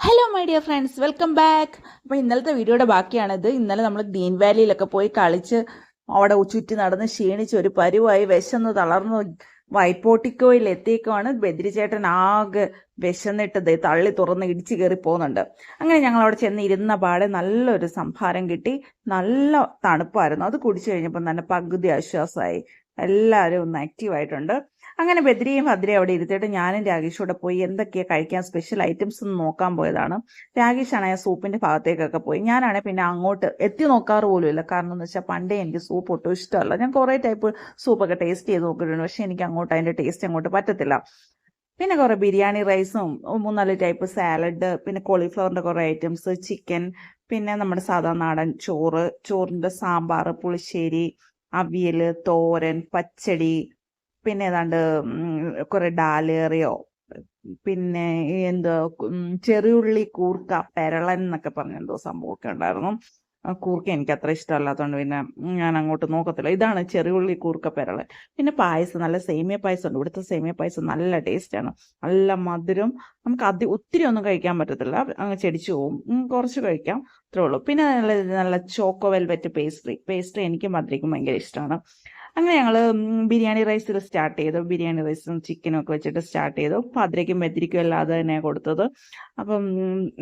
Hello my dear friends welcome back അപ്പോൾ ഇന്നലത്തെ വീഡിയോയുടെ ബാക്കിയാണിത്. ഇന്നലെ നമ്മൾ ഗ്രീൻ വാലിയിലൊക്കെ പോയി കളിച്ച് അവിടെ ചുറ്റി നടന്ന് ക്ഷീണിച്ച് ഒരു പരുവായി വിശന്ന് തളർന്ന് വൈറ്റ് പോട്ടിക്കോയിൽ എത്തിയേക്കുവാണ് ബദ്രി ചേട്ടൻ ആകെ വിശന്നിട്ട് ദേ തള്ളി തുറന്ന് ഇടിച്ചു കയറി പോകുന്നുണ്ട്. അങ്ങനെ ഞങ്ങൾ അവിടെ ചെന്ന് ഇരുന്ന പാടെ നല്ലൊരു സംഭാരം കിട്ടി. നല്ല തണുപ്പായിരുന്നു. അത് കുടിച്ചു കഴിഞ്ഞപ്പോൾ തന്നെ പകുതി ആശ്വാസമായി. എല്ലാവരും ഒന്ന് ആക്റ്റീവ് ആയിട്ടുണ്ട്. അങ്ങനെ ബദ്രിയും ഭദ്രയും അവിടെ ഇരുത്തിയിട്ട് ഞാനും രാഗേഷും കൂടെ പോയി എന്തൊക്കെയാണ് കഴിക്കാൻ സ്പെഷ്യൽ ഐറ്റംസ് എന്ന് നോക്കാൻ പോയതാണ്. രാഗേഷ് ആ സൂപ്പിന്റെ ഭാഗത്തേക്കൊക്കെ പോയി. ഞാനാണെങ്കിൽ പിന്നെ അങ്ങോട്ട് എത്തി നോക്കാറ് പോലും ഇല്ല. കാരണം എന്ന് വെച്ചാൽ പണ്ടേ എനിക്ക് സൂപ്പ് ഒട്ടും ഇഷ്ടമല്ല. ഞാൻ കുറേ ടൈപ്പ് സൂപ്പൊക്കെ ടേസ്റ്റ് ചെയ്ത് നോക്കിയിട്ടുണ്ട്. പക്ഷേ എനിക്ക് അങ്ങോട്ട് അതിന്റെ ടേസ്റ്റ് അങ്ങോട്ട് പറ്റത്തില്ല. പിന്നെ കുറേ ബിരിയാണി റൈസും മൂന്നാൽ ടൈപ്പ് സാലഡ് പിന്നെ കോളിഫ്ലവറിന്റെ കുറേ ഐറ്റംസ് ചിക്കൻ പിന്നെ നമ്മുടെ സാധാ നാടൻ ചോറ് ചോറിന്റെ സാമ്പാർ പുളിശ്ശേരി അവിയൽ തോരൻ പച്ചടി പിന്നെ ഏതാണ്ട് കുറെ ഡാലേറിയോ പിന്നെ എന്തോ ചെറിയുള്ളി കൂർക്ക പെരളൻ എന്നൊക്കെ പറഞ്ഞ എന്തോ സംഭവമൊക്കെ ഉണ്ടായിരുന്നു. കൂർക്ക എനിക്ക് അത്ര ഇഷ്ടമല്ലാത്തതുകൊണ്ട് പിന്നെ ഞാൻ അങ്ങോട്ട് നോക്കത്തില്ല. ഇതാണ് ചെറിയുള്ളി കൂർക്ക പെരളൻ. പിന്നെ പായസം നല്ല സേമിയ പായസം ഉണ്ട് ഇവിടുത്തെ സേമിയ പായസം നല്ല ടേസ്റ്റാണ്. നല്ല മധുരം. നമുക്ക് അതി ഒത്തിരി ഒന്നും കഴിക്കാൻ പറ്റത്തില്ല. അങ്ങ് ചെടിച്ചു പോകും കുറച്ച് കഴിക്കാം. അത്രേ ഉള്ളൂ. പിന്നെ നല്ല നല്ല ചോക്കോ വെൽവെറ്റ് പേസ്ട്രി. പേസ്ട്രി എനിക്കും മധുരയ്ക്കും ഭയങ്കര ഇഷ്ടമാണ്. അങ്ങനെ ഞങ്ങൾ ബിരിയാണി റൈസിൽ സ്റ്റാർട്ട് ചെയ്തു. ബിരിയാണി റൈസും ചിക്കനും ഒക്കെ വെച്ചിട്ട് സ്റ്റാർട്ട് ചെയ്തു. ഭദ്രയ്ക്കും ബദ്രിക്കും അല്ലാതെ തന്നെ കൊടുത്തത്. അപ്പം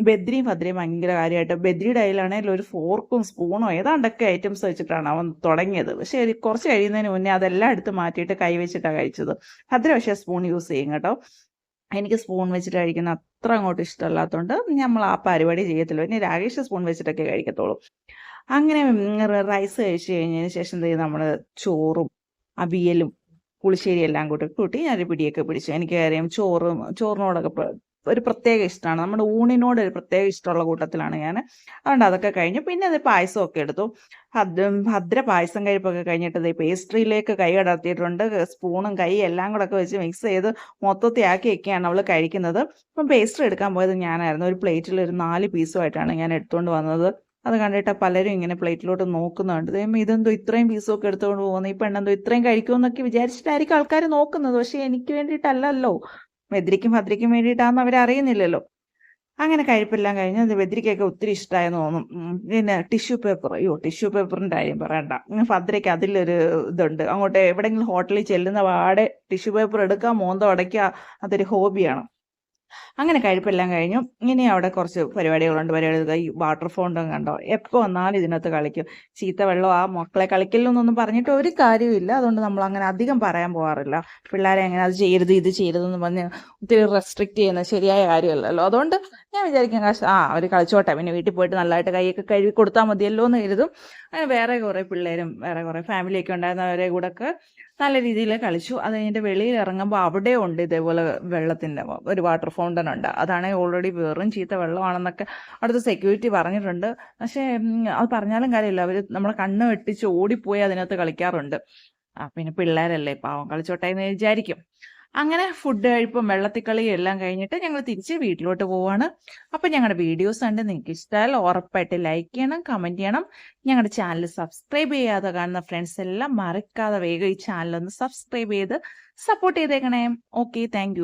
ബദ്രിയും ഭദ്രയും ഭയങ്കര കാര്യമായിട്ട് ബദ്രിയുടെ കയ്യിലാണെങ്കിൽ ഒരു ഫോർക്കും സ്പൂണോ ഏതാണ്ടൊക്കെ ഐറ്റംസ് വെച്ചിട്ടാണ് അവൻ തുടങ്ങിയത്. പക്ഷേ കുറച്ച് കഴിയുന്നതിന് മുന്നേ അതെല്ലാം എടുത്ത് മാറ്റിയിട്ട് കൈവച്ചിട്ടാണ് കഴിച്ചത്. ഭദ്ര പക്ഷേ സ്പൂൺ യൂസ് ചെയ്യും കേട്ടോ. എനിക്ക് സ്പൂൺ വെച്ചിട്ട് കഴിക്കുന്ന അത്ര അങ്ങോട്ട് ഇഷ്ടമല്ലാത്തതുകൊണ്ട് നമ്മൾ ആ പരിപാടി ചെയ്യത്തില്ല. ഇനി രാകേഷ് സ്പൂൺ വെച്ചിട്ടൊക്കെ കഴിക്കത്തുള്ളൂ. അങ്ങനെ റൈസ് കഴിച്ചു കഴിഞ്ഞതിന് ശേഷം നമ്മൾ ചോറും അവിയലും പുളിശ്ശേരി എല്ലാം കൂട്ടി കൂട്ടി ഞാൻ പിടിയൊക്കെ പിടിച്ചു. എനിക്ക് അറിയാം ചോറും ചോറിനോടൊക്കെ ഒരു പ്രത്യേക ഇഷ്ടമാണ്. നമ്മുടെ ഊണിനോട് ഒരു പ്രത്യേക ഇഷ്ടമുള്ള കൂട്ടത്തിലാണ് ഞാൻ. അതുകൊണ്ട് അതൊക്കെ കഴിഞ്ഞു. പിന്നെ അത് പായസമൊക്കെ എടുത്തു. ഭദ്ര പായസം കഴിപ്പൊക്കെ കഴിഞ്ഞിട്ട് ഇത് പേസ്ട്രിയിലേക്ക് കൈ കടത്തിയിട്ടുണ്ട്. സ്പൂണും കൈ എല്ലാം കൂടെ ഒക്കെ വെച്ച് മിക്സ് ചെയ്ത് മൊത്തത്തിൽ ആക്കിയൊക്കെയാണ് അവൾ കഴിക്കുന്നത്. അപ്പം പേസ്ട്രി എടുക്കാൻ പോയത് ഞാനായിരുന്നു. ഒരു പ്ലേറ്റിൽ ഒരു നാല് പീസുമായിട്ടാണ് ഞാൻ എടുത്തുകൊണ്ട് വന്നത്. അത് കണ്ടിട്ട് പലരും ഇങ്ങനെ പ്ലേറ്റിലോട്ട് നോക്കുന്നുണ്ട്. ദൈവം ഇതെന്തോ ഇത്രയും പീസൊക്കെ എടുത്തുകൊണ്ട് പോകുന്നത് ഈ പെണ്ണെന്തോ ഇത്രയും കഴിക്കുമെന്നൊക്കെ വിചാരിച്ചിട്ടായിരിക്കും ആൾക്കാർ നോക്കുന്നത്. പക്ഷേ എനിക്ക് വേണ്ടിയിട്ടല്ലല്ലോ. ബദ്രിക്കും ഭദ്രയ്ക്കും വേണ്ടിയിട്ടാണെന്ന് അവർ അറിയുന്നില്ലല്ലോ അങ്ങനെ കഴിപ്പെല്ലാം കഴിഞ്ഞ് അത് ബദ്രിക്കൊക്കെ ഒത്തിരി ഇഷ്ടമായെന്ന് തോന്നും. പിന്നെ ടിഷ്യൂ പേപ്പർ. അയ്യോ ടിഷ്യൂ പേപ്പറിന്റെ കാര്യം പറയണ്ട. ഭദ്രയ്ക്ക് അതിലൊരു ഇതുണ്ട്. അങ്ങോട്ട് എവിടെയെങ്കിലും ഹോട്ടലിൽ ചെല്ലുന്ന പാടെ ടിഷ്യൂ പേപ്പർ എടുക്കുക മോന്തം അടയ്ക്കുക അതൊരു ഹോബിയാണ്. അങ്ങനെ കഴിപ്പെല്ലാം കഴിഞ്ഞു. ഇനി അവിടെ കുറച്ച് പരിപാടികളുണ്ട്. പരിപാടികൾ ഈ വാട്ടർ ഫൗണ്ടൻ കണ്ടോ? എപ്പോൾ വന്നാലും ഇതിനകത്ത് കളിക്കും. ചീത്ത വെള്ളം ആ മക്കളെ കളിക്കില്ലെന്നൊന്നും പറഞ്ഞിട്ട് ഒരു കാര്യമില്ല അതുകൊണ്ട് നമ്മൾ അങ്ങനെ അധികം പറയാൻ പോകാറില്ല പിള്ളേരെ അങ്ങനെ അത് ചെയ്യരുത് ഇത് ചെയ്യരുതെന്ന് പറഞ്ഞ് ഒത്തിരി റെസ്ട്രിക്റ്റ് ചെയ്യുന്ന ശരിയായ കാര്യമല്ലല്ലോ. അതുകൊണ്ട് ഞാൻ വിചാരിക്കും കാശ് ആ അവർ കളിച്ചോട്ടെ. പിന്നെ വീട്ടിൽ പോയിട്ട് നല്ലതായിട്ട് കൈയൊക്കെ കഴുകി കൊടുത്താൽ മതിയല്ലോ എന്ന് കരുതും. അങ്ങനെ വേറെ കുറേ പിള്ളേരും വേറെ കുറേ ഫാമിലിയൊക്കെ ഉണ്ടായിരുന്നവരെ കൂടെ ഒക്കെ നല്ല രീതിയിൽ കളിച്ചു. അത് കഴിഞ്ഞിട്ട് വെളിയിൽ ഇറങ്ങുമ്പോൾ അവിടെ ഉണ്ട് ഇതേപോലെ വെള്ളത്തിന്റെ ഒരു വാട്ടർ ഫൗണ്ടൻ ഉണ്ട്. അതാണെങ്കിൽ ഓൾറെഡി വെറും ചീത്ത വെള്ളമാണെന്നൊക്കെ അവിടുത്തെ സെക്യൂരിറ്റി പറഞ്ഞിട്ടുണ്ട്. പക്ഷേ അത് പറഞ്ഞാലും കാര്യമില്ല. അവർ നമ്മളെ കണ്ണ് വെട്ടിച്ച് ഓടിപ്പോയി അതിനകത്ത് കളിക്കാറുണ്ട്. പിന്നെ പിള്ളേരല്ലേ പാവം കളിച്ചോട്ടെ എന്ന് വിചാരിക്കും. അങ്ങനെ ഫുഡ് കഴിപ്പും വെള്ളത്തിൽ കളിയും എല്ലാം കഴിഞ്ഞിട്ട് ഞങ്ങൾ തിരിച്ച് വീട്ടിലോട്ട് പോവാണ്. അപ്പം ഞങ്ങളുടെ വീഡിയോസ് കണ്ട് നിങ്ങൾക്ക് ഇഷ്ടമായാൽ ഉറപ്പായിട്ട് ലൈക്ക് ചെയ്യണം കമന്റ് ചെയ്യണം. ഞങ്ങളുടെ ചാനൽ സബ്സ്ക്രൈബ് ചെയ്യാതെ കാണുന്ന ഫ്രണ്ട്സ് എല്ലാം മറക്കാതെ വേഗം ഈ ചാനലൊന്ന് സബ്സ്ക്രൈബ് ചെയ്ത് സപ്പോർട്ട് ചെയ്തേക്കണേ. Okay thank